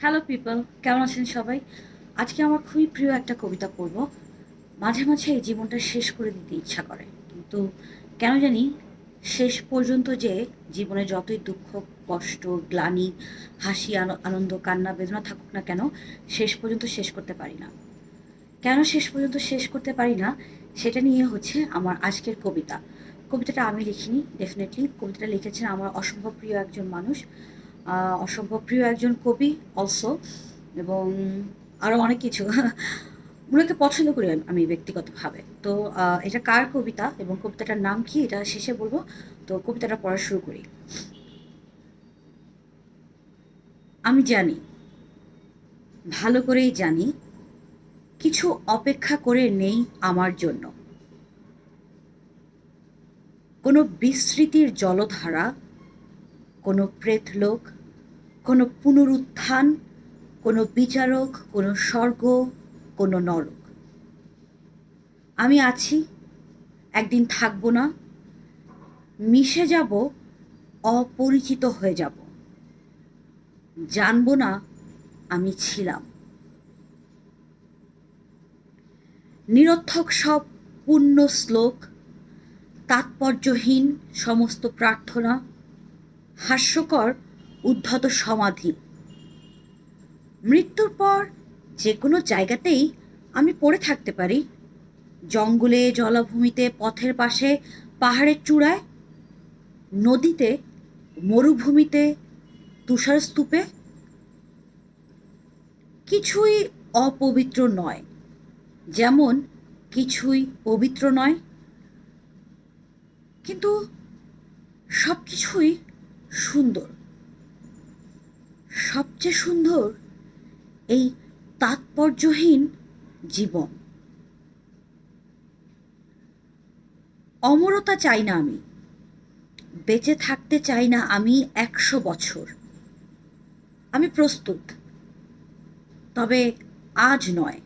Hello people কেমন আছেন সবাই? আজকে আমার খুবই প্রিয় একটা কবিতা পড়ব। মাঝে মাঝে এই জীবনটা শেষ করে দিতে ইচ্ছা করে। কিন্তু কেন জানি শেষ পর্যন্ত যে জীবনে যতই দুঃখ, কষ্ট, গ্লানি, হাসি, আন- আনন্দ, কান্না, বেদনা থাকুক না কেন, শেষ পর্যন্ত শেষ করতে পারি না। কেন শেষ পর্যন্ত শেষ করতে পারি না, সেটা নিয়ে হচ্ছে আমার আজকের কবিতা। কবিতাটা আমি লিখিনি ডেফিনেটলি কবিতাটা লিখেছেন আমার অসম্ভব প্রিয় একজন মানুষ। অসম্ভব প্রিয় একজন কবি অলসো এবং আরও অনেক কিছু। ওনাকে পছন্দ করি আমি- ব্যক্তিগতভাবে। তো এটা কার কবিতা এবং কবিতাটার নাম কি? এটা শেষে বলব। তো, কবিতাটা পড়া শুরু করি। আমি জানি, ভালো করেই জানি, কিছু অপেক্ষা করে নেই আমার জন্য। কোনো বিস্মৃতির জলধারা, কোনো প্রেতলোক কোনো পুনরুত্থান, কোনো বিচারক, কোনো স্বর্গ, কোনো নরক। আমি আছি, একদিন থাকব না, মিশে যাব, অপরিচিত হয়ে যাব। জানব না আমি ছিলাম। নিরর্থক সব পূর্ণ শ্লোক, তাৎপর্যহীন সমস্ত প্রার্থনা, হাস্যকর উদ্ধত সমাধি। মৃত্যুর পর যে কোনো জায়গাতেই আমি পড়ে থাকতে পারি। জঙ্গলে, জলাভূমিতে, পথের পাশে, পাহাড়ের চূড়ায়, নদীতে, মরুভূমিতে, তুষার স্তূপে। কিছুই অপবিত্র নয়, যেমন কিছুই পবিত্র নয়। কিন্তু সব কিছুই সুন্দর। সবচেয়ে সুন্দর এই তাৎপর্যহীন জীবন। অমরতা চাই না আমি, বেঁচে থাকতে চাই না আমি একশো বছর। আমি প্রস্তুত, তবে আজ নয়।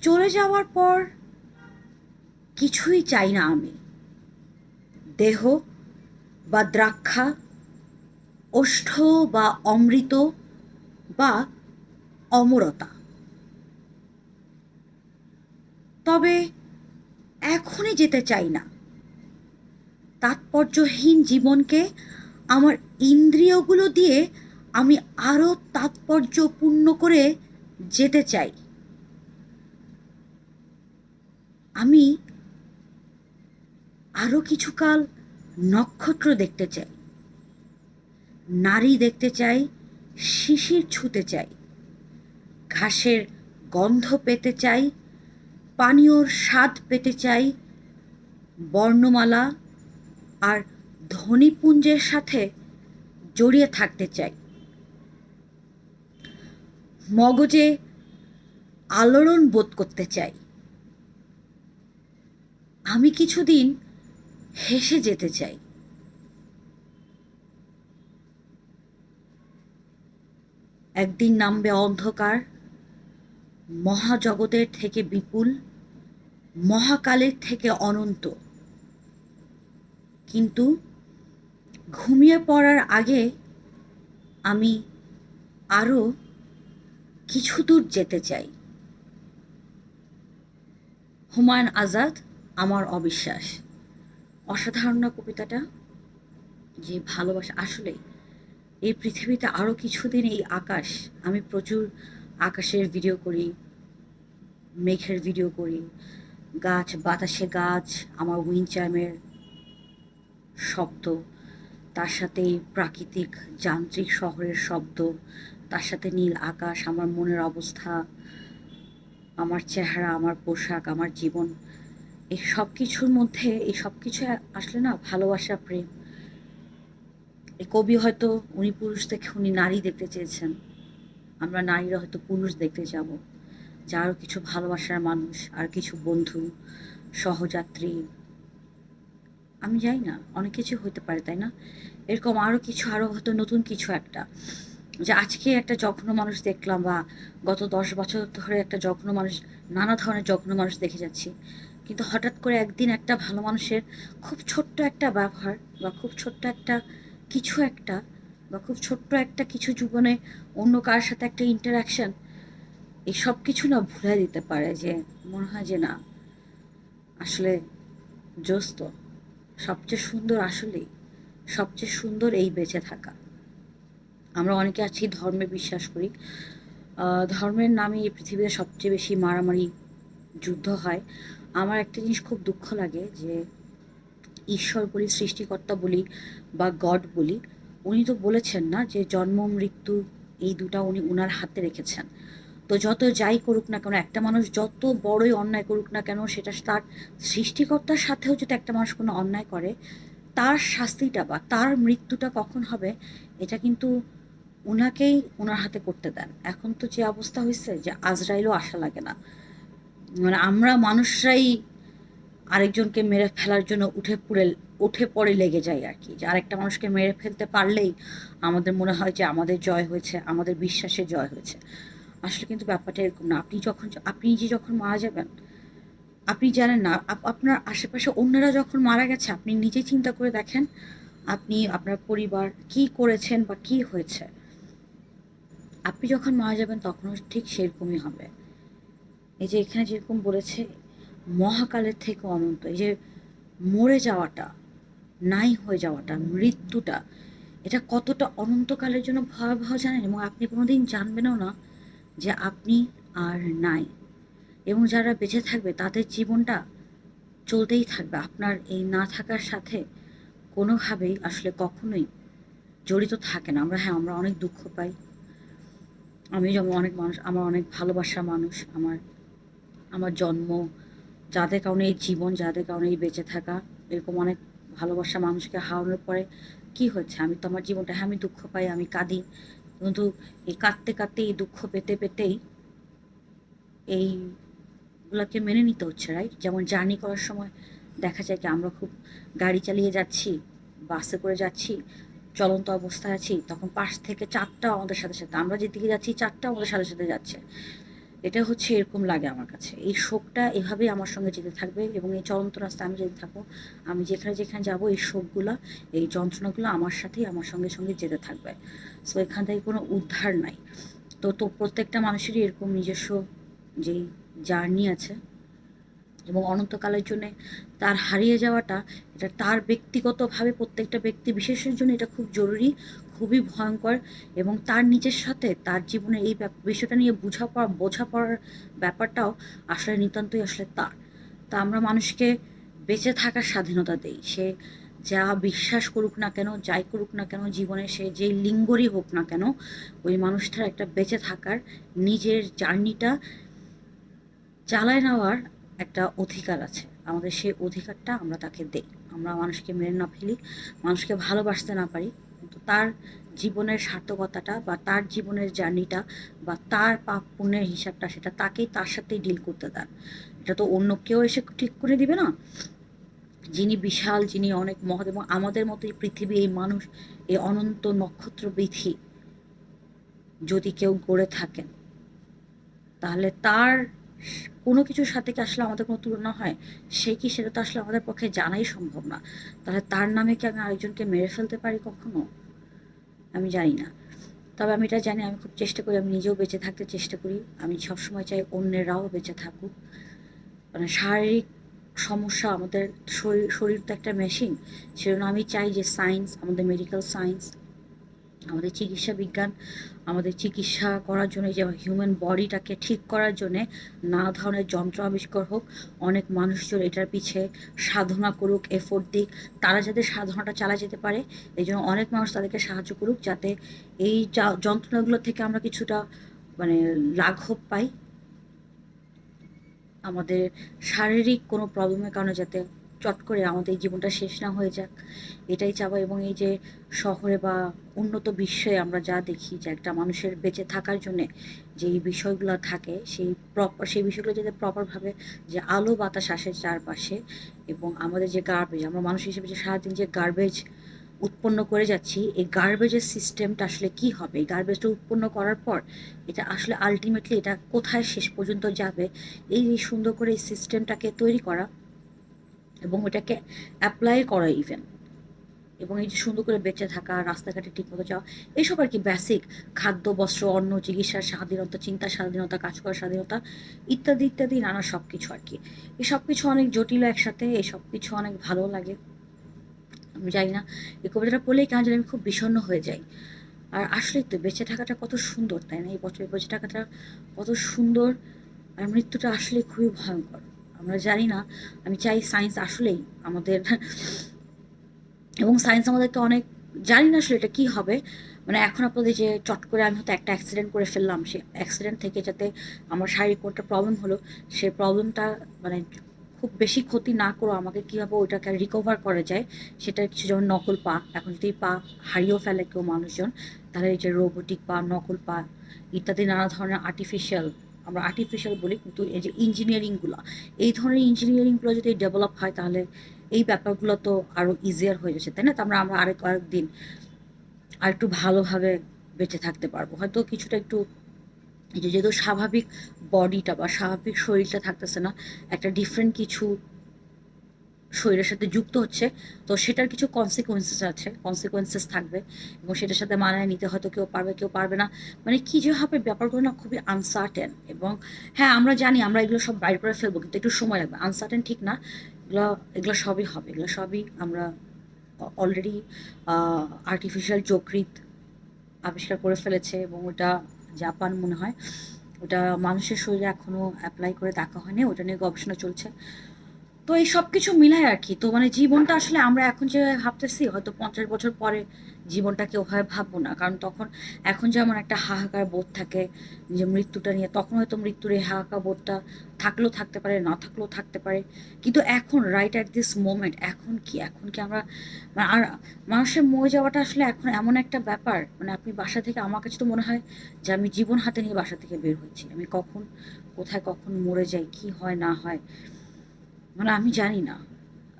চলে যাওয়ার পর কিছুই চাই না আমি, দেহ বা দ্রাক্ষা ওষ্ঠ বা অমৃত বা অমরতা। তবে এখনই যেতে চাই না। তাৎপর্যহীন জীবনকে আমার ইন্দ্রিয়গুলো দিয়ে আমি আরও তাৎপর্যপূর্ণ করে যেতে চাই। আমি আরও কিছুকাল নক্ষত্র দেখতে চাই। নারী দেখতে চাই, শিশির ছুতে চাই। ঘাসের গন্ধ পেতে চাই, পানীয়র স্বাদ পেতে চাই, বর্ণমালা আর ধ্বনিপুঞ্জের সাথে জড়িয়ে থাকতে চাই। মগজে আলোড়ন বোধ করতে চাই। আমি কিছুদিন হেসে যেতে চাই। একদিন নামবে অন্ধকার, মহাজগতের থেকে বিপুল, মহাকালের থেকে অনন্ত। কিন্তু ঘুমিয়ে পড়ার আগে আমি আরও কিছু দূর যেতে চাই। হুমায়ুন আজাদ, আমার অবিশ্বাস। অসাধারণ কবিতাটা? যে ভালোবাসা, আসলেই এই পৃথিবীতে আরও কিছুদিন এই আকাশ, আমি প্রচুর আকাশের ভিডিও করি, মেঘের ভিডিও করি। গাছ, বাতাসে গাছ, আমার উইনচামের শব্দ, তার সাথে প্রাকৃতিক যান্ত্রিক শহরের শব্দ, তার সাথে নীল আকাশ, আমার মনের অবস্থা, আমার চেহারা, আমার পোশাক, আমার জীবন, এই সব কিছুর মধ্যে, এই সব কিছু আসলে না ভালোবাসা, প্রেম। এই কবি হয়তো উনি পুরুষ দেখে উনি নারী দেখতে চেয়েছেন। আমরা নারীরা হয়তো পুরুষ দেখতে যাব। যে আরও কিছু ভালোবাসার মানুষ আর কিছু বন্ধু, সহযাত্রী। আমি জানি না, অনেক কিছু হতে পারে, তাই না? এরকম আরও কিছু আরও হয়তো নতুন কিছু একটা। যে আজকে একটা জঘন্য মানুষ দেখলাম বা গত দশ বছর ধরে একটা জঘন্য মানুষ, নানা ধরনের জঘন্য মানুষ দেখে যাচ্ছি। কিন্তু হঠাৎ করে একদিন একটা ভালো মানুষের খুব ছোট্ট একটা ব্যবহার বা খুব ছোট্ট একটা কিছু একটা বা খুব ছোট্ট একটা কিছু জীবনে অন্য কার সাথে একটা ইন্টারাকশন এই সব কিছু না ভুলে দিতে পারে যে মনে হয় যে না, আসলে জোস তো। সবচেয়ে সুন্দর আসলেই সবচেয়ে সুন্দর এই বেঁচে থাকা। আমরা অনেকে আছি ধর্মে বিশ্বাস করি। ধর্মের নামে এই পৃথিবীতে সবচেয়ে বেশি মারামারি যুদ্ধ হয়। আমার একটা জিনিস খুব দুঃখ লাগে যে ঈশ্বর বলি, সৃষ্টিকর্তা বলি বা গড বলি, উনি তো বলেছেন না যে জন্ম, মৃত্যু এই দুটা উনি উনার হাতে রেখেছেন। তো যত যাই করুক না কেন, একটা মানুষ যত বড়ই অন্যায় করুক না কেন, সেটা তার সৃষ্টিকর্তার সাথেও যদি একটা মানুষ কোনো অন্যায় করে, তার শাস্তিটা বা তার মৃত্যুটা কখন হবে, এটা কিন্তু উনাকেই ওনার হাতে করতে দেন। এখন তো যে অবস্থা হয়েছে যে আজরাইলও আশা লাগে না। মানে আমরা মানুষরাই আরেকজনকে মেরে ফেলার জন্য উঠে পড়ে উঠে পড়ে লেগে যায় আর কি। যে আরেকটা মানুষকে মেরে ফেলতে পারলেই আমাদের মনে হয় যে আমাদের জয় হয়েছে, আমাদের বিশ্বাসে জয় হয়েছে। আসলে কিন্তু ব্যাপারটা এরকম না। আপনি যখন, আপনি যে যখন মারা যাবেন, আপনি জানেন না, আপ- আপনার আশেপাশে অন্যরা যখন মারা গেছে, আপনি নিজে চিন্তা করে দেখেন আপনি আপনার পরিবার কি করেছেন বা কি হয়েছে। আপনি যখন মারা যাবেন, তখনও ঠিক সেরকমই হবে। এই যে এখানে যেরকম বলেছে মহাকালের থেকে অনন্ত। এই যে মরে যাওয়াটা, নাই হয়ে যাওয়াটা, মৃত্যুটা, এটা কতটা অনন্তকালের জন্য ভয়াবহ জানেন? এবং আপনি কোনোদিন জানবেনও না যে আপনি আর নাই। এবং যারা বেঁচে থাকবে, তাদের জীবনটা চলতেই থাকবে। আপনার এই না থাকার সাথে কোনোভাবেই আসলে কখনোই জড়িত থাকে না। আমরা হ্যাঁ আমরা অনেক দুঃখ পাই। আমি যেমন অনেক মানুষ, আমার অনেক ভালোবাসার মানুষ, আমার আমার জন্ম যাদের কারণে এই জীবন, যাদের কারণে এই বেঁচে থাকা, এরকম অনেক ভালোবাসা মানুষকে হারানোর পরে কি হচ্ছে? আমি তো আমার জীবনটা হ্যাঁ আমি দুঃখ পাই, আমি কাঁদি, কিন্তু এই কাঁদতে কাঁদতে, এই দুঃখ পেতে পেতেই এইগুলোকে মেনে নিতে হচ্ছে রাইট যেমন জার্নি করার সময় দেখা যায় কি আমরা খুব গাড়ি চালিয়ে যাচ্ছি বাসে করে যাচ্ছি, চলন্ত অবস্থায় আছি, তখন পাশ থেকে চারটা আমাদের সাথে সাথে, আমরা যেদিকে যাচ্ছি চারটা আমাদের সাথে সাথে যাচ্ছে। এটা হচ্ছে এরকম লাগে আমার কাছে। এই শোকটা এভাবেই আমার সঙ্গে যেতে থাকবে এবং এই চলন্ত রাস্তায় আমি যেতে থাকব। আমি যেখানে যেখানে যাব, এই শোকগুলো, এই যন্ত্রণাগুলো আমার সাথেই আমার সঙ্গে সঙ্গে যেতে থাকবে। সো এখান থেকে কোনো উদ্ধার নাই। তো তো প্রত্যেকটা মানুষেরই এরকম নিজস্ব যেই জার্নি আছে এবং অনন্তকালের জন্যে তার হারিয়ে যাওয়াটা, এটা তার ব্যক্তিগতভাবে প্রত্যেকটা ব্যক্তি বিশেষের জন্য এটা খুব জরুরি। খুবই ভয়ঙ্কর এবং তার নিজের সাথে তার জীবনে এই বিষয়টা নিয়ে বোঝা বোঝাপড়া বোঝাপড়ার ব্যাপারটাও আসলে নিতান্তই আসলে তার। তা আমরা মানুষকে বেঁচে থাকার স্বাধীনতা দেই। সে যা বিশ্বাস করুক না কেন, যাই করুক না কেন, জীবনে সে যেই লিঙ্গরই হোক না কেন, ওই মানুষটার একটা বেঁচে থাকার নিজের জার্নিটা চালায় নেওয়ার একটা অধিকার আছে। আমাদের সেই অধিকারটা আমরা তাকে দেই। আমরা মানুষকে মেরে না ফেলি, মানুষকে ভালোবাসতে না পারি। তার জীবনের সার্থকতাটা বা তার জীবনের জার্নিটা বা তার পাপ পুণ্যের হিসাবটা সেটা তাকেই তার সাথেই ডিল করতে দেন। এটা তো অন্য কেউ এসে ঠিক করে দিবে না। যিনি বিশাল, যিনি অনেক মহৎ এবং আমাদের মতো এই পৃথিবী এই মানুষ, এই অনন্ত নক্ষত্র বিধি যদি কেউ গড়ে থাকেন, তাহলে তার কোনো কিছুর সাথে কি আসলে আমাদের কোনো তুলনা হয়? সে কি সেটা তো আসলে আমাদের পক্ষে জানাই সম্ভব না। তাহলে তার নামে কি আমি আরেকজনকে মেরে ফেলতে পারি কখনো? আমি জানি না। তবে আমি এটা জানি, আমি খুব চেষ্টা করি, আমি নিজেও বেঁচে থাকতে চেষ্টা করি। আমি সবসময় চাই অন্যেরাও বেঁচে থাকুক। মানে শারীরিক সমস্যা আমাদের শরীর শরীর তো একটা মেশিন সেজন্য আমি চাই যে সায়েন্স আমাদের মেডিকেল সায়েন্স আমাদের চিকিৎসা বিজ্ঞান, আমাদের চিকিৎসা করার জন্য যে হিউম্যান বডিটাকে ঠিক করার জন্যে নানা ধরনের যন্ত্র আবিষ্কার হোক, অনেক মানুষজন এটার পিছে সাধনা করুক এফোর্ট দিক, তারা যাতে সাধনাটা চালা যেতে পারে, এই জন্য অনেক মানুষ তাদেরকে সাহায্য করুক যাতে এই যন্ত্রণাগুলো থেকে আমরা কিছুটা মানে লাঘব পাই। আমাদের শারীরিক কোনো প্রবলেমের কারণে যাতে চট করে আমাদের জীবনটা শেষ না হয়ে যাক। এটাই চাওয়া এবং এই যে শহরে বা উন্নত বিশ্বে আমরা যা দেখি যে একটা মানুষের বেঁচে থাকার জন্যে যেই বিষয়গুলো থাকে, সেই প্রপার সেই বিষয়গুলো যাতে প্রপারভাবে যে আলো বাতাস আসে চারপাশে এবং আমাদের যে গার্বেজ আমরা মানুষ হিসেবে যে সারাদিন যে গার্বেজ উৎপন্ন করে যাচ্ছি, এই গার্বেজের সিস্টেমটা আসলে কি হবে? এই গার্বেজটা উৎপন্ন করার পর এটা আসলে আলটিমেটলি এটা কোথায় শেষ পর্যন্ত যাবে? এই সুন্দর করে এই সিস্টেমটাকে তৈরি করা এবং ওটাকে অ্যাপ্লাই করা ইভেন এবং এই যে সুন্দর করে বেঁচে থাকা, রাস্তাঘাটে ঠিকমতো যাওয়া এইসব আর কি বেসিক খাদ্য, বস্ত্র, অন্ন, চিকিৎসার স্বাধীনতা চিন্তা স্বাধীনতা, কাজ করার স্বাধীনতা, ইত্যাদি ইত্যাদি, নানা সব কিছু আর কি। এই সব কিছু অনেক জটিল একসাথে, এই সব কিছু অনেক ভালো লাগে। আমি জানি না, এই কবিতাটা পড়লেই কেন জানি আমি খুব বিষণ্ণ হয়ে যাই। আর আসলেই তো বেঁচে থাকাটা কত সুন্দর, তাই না? এই বছর বেঁচে থাকাটা কত সুন্দর, আর মৃত্যুটা আসলে খুবই ভয়ঙ্কর। আমরা জানি না। আমি চাই সায়েন্স আসলেই আমাদের এবং সায়েন্স আমাদেরকে অনেক, জানি না আসলে এটা কী হবে। মানে এখন আপনাদের যে চট করে আমি হয়তো একটা অ্যাক্সিডেন্ট করে ফেললাম, সে অ্যাক্সিডেন্ট থেকে যাতে আমার শারীরিক কোনটা প্রবলেম হলো, সে প্রবলেমটা মানে খুব বেশি ক্ষতি না করে আমাকে কীভাবে ওইটাকে রিকভার করা যায় সেটা কিছু যেমন নকল পা। এখন যদি পা হারিয়েও ফেলে কেউ মানুষজন, তাহলে এই যে রোবোটিক পা, নকল পা, ইত্যাদি নানা ধরনের আর্টিফিশিয়াল আমরা আর্টিফিশিয়াল বলি, কিন্তু এই যে ইঞ্জিনিয়ারিংগুলো এই ধরনের ইঞ্জিনিয়ারিংগুলো যদি ডেভেলপ হয়, তাহলে এই ব্যাপারগুলো তো আরও ইজিয়ার হয়ে যাচ্ছে, তাই না? তো আমরা আমরা আরেক কয়েকদিন আর একটু ভালোভাবে বেঁচে থাকতে পারব। হয়তো কিছুটা একটু যেহেতু স্বাভাবিক বডিটা বা স্বাভাবিক শরীরটা থাকতেছে না, একটা ডিফারেন্ট কিছু শরীরের সাথে যুক্ত হচ্ছে, তো সেটার কিছু কনসিকোয়েন্সেস আছে কনসিকোয়েন্সেস থাকবে এবং সেটার সাথে মানায় নিতে হয়তো কেউ পারবে কেউ পারবে না। মানে কী যে হবে, ব্যাপারগুলো না খুবই আনসার্টেন এবং হ্যাঁ আমরা জানি আমরা এগুলো সব বাইর করে ফেলব, কিন্তু একটু সময় লাগবে। আনসার্টেন ঠিক না, এগুলো এগুলো সবই হবে, এগুলো সবই আমরা অলরেডি আর্টিফিশিয়াল যকৃত আবিষ্কার করে ফেলেছে এবং ওটা জাপান মনে হয়, ওটা মানুষের শরীরে এখনও অ্যাপ্লাই করে দেখা হয়নি, ওটা নিয়ে গবেষণা চলছে। তো এই সব কিছু মিলায় আর কি। তো মানে জীবনটা আসলে আমরা এখন যে ভাবতেছি, হয়তো পঞ্চাশ বছর পরে জীবনটাকে ওভাবে ভাববো না। কারণ তখন, এখন যেমন একটা হাহাকার বোধ থাকে যে মৃত্যুটা নিয়ে, তখন হয়তো মৃত্যুর এই হাহাকার বোধটা থাকলেও থাকতে পারে, না থাকলেও থাকতে পারে। কিন্তু এখন রাইট অ্যাট দিস মোমেন্ট এখন কি? এখন কি আমরা মানে আর মানুষের মরে যাওয়াটা আসলে এখন এমন একটা ব্যাপার মানে আপনি বাসা থেকে, আমার কাছে তো মনে হয় যে আমি জীবন হাতে নিয়ে বাসা থেকে বের হচ্ছি আমি কখন, কোথায় কখন মরে যাই, কি হয়, না হয় মানে আমি জানি না।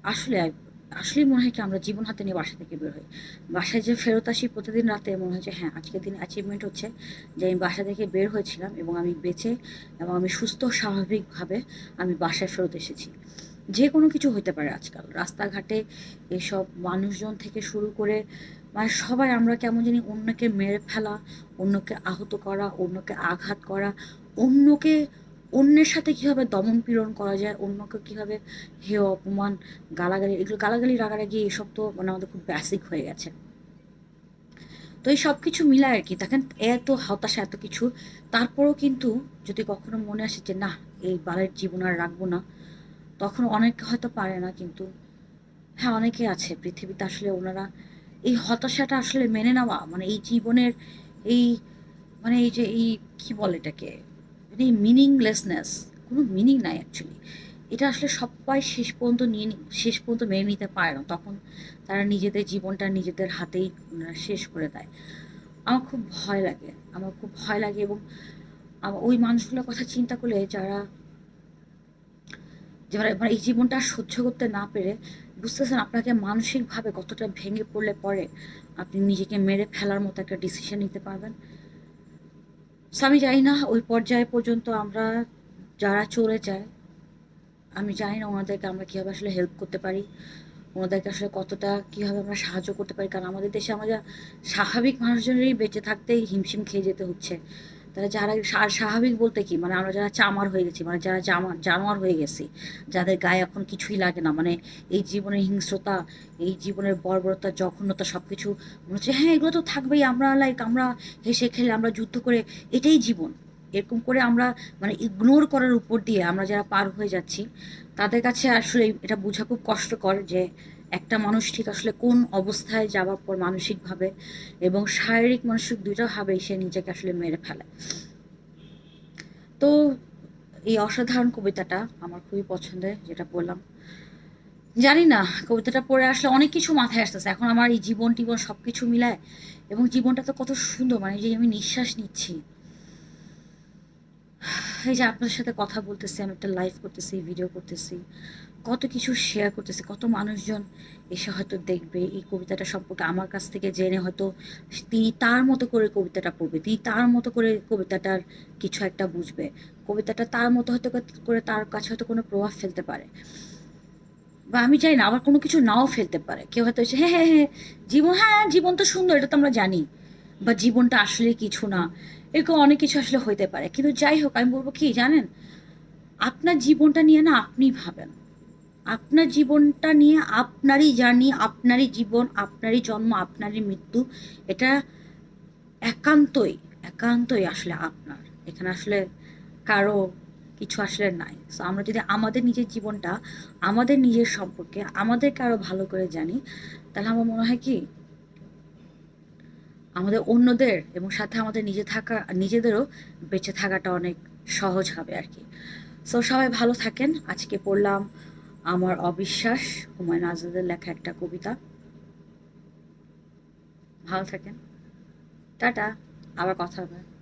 আসলে আসলেই মনে হয় কি আমরা জীবন হাতে নিয়ে বাসা থেকে বের হই। বাসায় যে ফেরত আসি প্রতিদিন রাতে মনে হয় যে হ্যাঁ আজকের দিন অ্যাচিভমেন্ট হচ্ছে যে আমি বাসা থেকে বের হয়েছিলাম এবং আমি বেঁচে এবং আমি সুস্থ স্বাভাবিকভাবে আমি বাসায় ফেরত এসেছি। যে কোনো কিছু হতে পারে আজকাল। রাস্তাঘাটে এসব মানুষজন থেকে শুরু করে মানে সবাই আমরা কেমন জানি অন্যকে মেরে ফেলা, অন্যকে আহত করা, অন্যকে আঘাত করা, অন্যকে অন্যের সাথে কীভাবে দমন পীড়ন করা যায়, অন্যকে কীভাবে হেয়, অপমান, গালাগালি, এগুলো গালাগালি, রাগারাগি, এসব তো মানে আমাদের খুব বেসিক হয়ে গেছে। তো এই সব কিছু মিলায় আর কি দেখেন, এত হতাশা, এত কিছু। তারপরও কিন্তু যদি কখনো মনে আসে যে, না, এই বালের জীবন আর রাখব না, তখন অনেকে হয়তো পারে না কিন্তু হ্যাঁ অনেকে আছে। পৃথিবীতে আসলে ওনারা এই হতাশাটা আসলে মেনে নেওয়া মানে এই জীবনের এই মানে এই যে এই, কি বলে এটাকে? মানে মিনিংলেসনেস কোনো মিনিং নাই অ্যাকচুয়ালি এটা আসলে সবাই শেষ পর্যন্ত নিয়ে শেষ পর্যন্ত মেনে নিতে পারে না। তখন তারা নিজেদের জীবনটা নিজেদের হাতেই শেষ করে দেয়। আমার খুব ভয় লাগে। আমার খুব ভয় লাগে এবং ওই মানুষগুলোর কথা চিন্তা করলে যারা যারা মানে এই জীবনটা আর সহ্য করতে না পেরে বুঝতেছেন আপনাকে মানসিকভাবে কতটা ভেঙে পড়লে পরে আপনি নিজেকে মেরে ফেলার মতো একটা ডিসিশন নিতে পারবেন। আমি জানি না, ওই পর্যায়ে পর্যন্ত আমরা যারা চলে যায়, আমি জানি না ওনাদেরকে আমরা কীভাবে আসলে হেল্প করতে পারি, ওনাদেরকে আসলে কতটা কীভাবে আমরা সাহায্য করতে পারি, কারণ আমাদের দেশে আমাদের স্বাভাবিক মানুষজনেরই বেঁচে থাকতেই হিমশিম খেয়ে যেতে হচ্ছে। তাহলে যারা স্বাভাবিক বলতে কি? মানে আমরা যারা চামার হয়ে গেছি মানে যারা জানোয়ার হয়ে গেছি, যাদের গায়ে এখন কিছুই লাগে না মানে এই জীবনের হিংস্রতা, এই জীবনের বর্বরতা, জঘন্যতা সব কিছু মনে হচ্ছে হ্যাঁ এগুলো তো থাকবেই, আমরা লাইক আমরা হেসে খেলে, আমরা যুদ্ধ করে এটাই জীবন। এরকম করে আমরা মানে ইগনোর করার উপর দিয়ে আমরা যারা পার হয়ে যাচ্ছি, তাদের কাছে আসলে এটা বোঝা খুব কষ্টকর যে একটা মানুষ ঠিক আসলে কোন অবস্থায় যাওয়ার পর মানসিকভাবে এবং শারীরিক, মানসিক দুইটাভাবেই সে নিজেকে আসলে মেরে ফেলে। তো এই অসাধারণ কবিতাটা আমার খুবই পছন্দের, যেটা বললাম জানি না, কবিতাটা পড়ে আসলে অনেক কিছু মাথায় আসতেছে। এখন আমার এই জীবন টিবন সব কিছু মিলায় এবং জীবনটা তো কত সুন্দর মানে যে আমি নিঃশ্বাস নিচ্ছি। এই যে আপনার সাথে কথা বলতেছি, আমি একটা লাইভ করতেছি ভিডিও করতেছি, কত কিছু শেয়ার করতেছি, কত মানুষজন এসে হয়তো দেখবে এই কবিতাটা সম্পর্কে আমার কাছ থেকে জেনে হয়তো তিনি তার মতো করে কবিতাটা পড়বে, তিনি তার মতো করে কবিতাটার কিছু একটা বুঝবে, কবিতাটা তার মতো হয়তো করে তার কাছে হয়তো কোনো প্রভাব ফেলতে পারে। বা আমি চাই না, আবার কোনো কিছু নাও ফেলতে পারে। কেউ হয়তো হ্যাঁ হ্যাঁ হ্যাঁ জীবন হ্যাঁ জীবন তো সুন্দর, এটা তো আমরা জানি। বা জীবনটা আসলে কিছু না, এরকম অনেক কিছু আসলে হইতে পারে। কিন্তু যাই হোক, আমি বলব কি জানেন? আপনার জীবনটা নিয়ে না আপনি ভাবেন। আপনার জীবনটা নিয়ে আপনারই জার্নি, আপনারই জীবন, আপনারই জন্ম, আপনারই মৃত্যু, এটা একান্তই একান্তই আসলে আপনার। এখানে আসলে কারও কিছু আসলে নাই। সো আমরা যদি আমাদের নিজের জীবনটা, আমাদের নিজের সম্পর্কে, আমাদেরকে আরও ভালো করে জানি, তাহলে আমার মনে হয় কি আমাদের অন্যদের এবং সাথে আমাদের নিজে থাকা, নিজেদেরও বেঁচে থাকাটা অনেক সহজ হবে আর কি। সো সবাই ভালো থাকেন। আজকে পড়লাম আমার অবিশ্বাস, হুমায়ুন আজাদের লেখা একটা কবিতা। ভালো থাকেন। টাটা। আবার কথা হবে।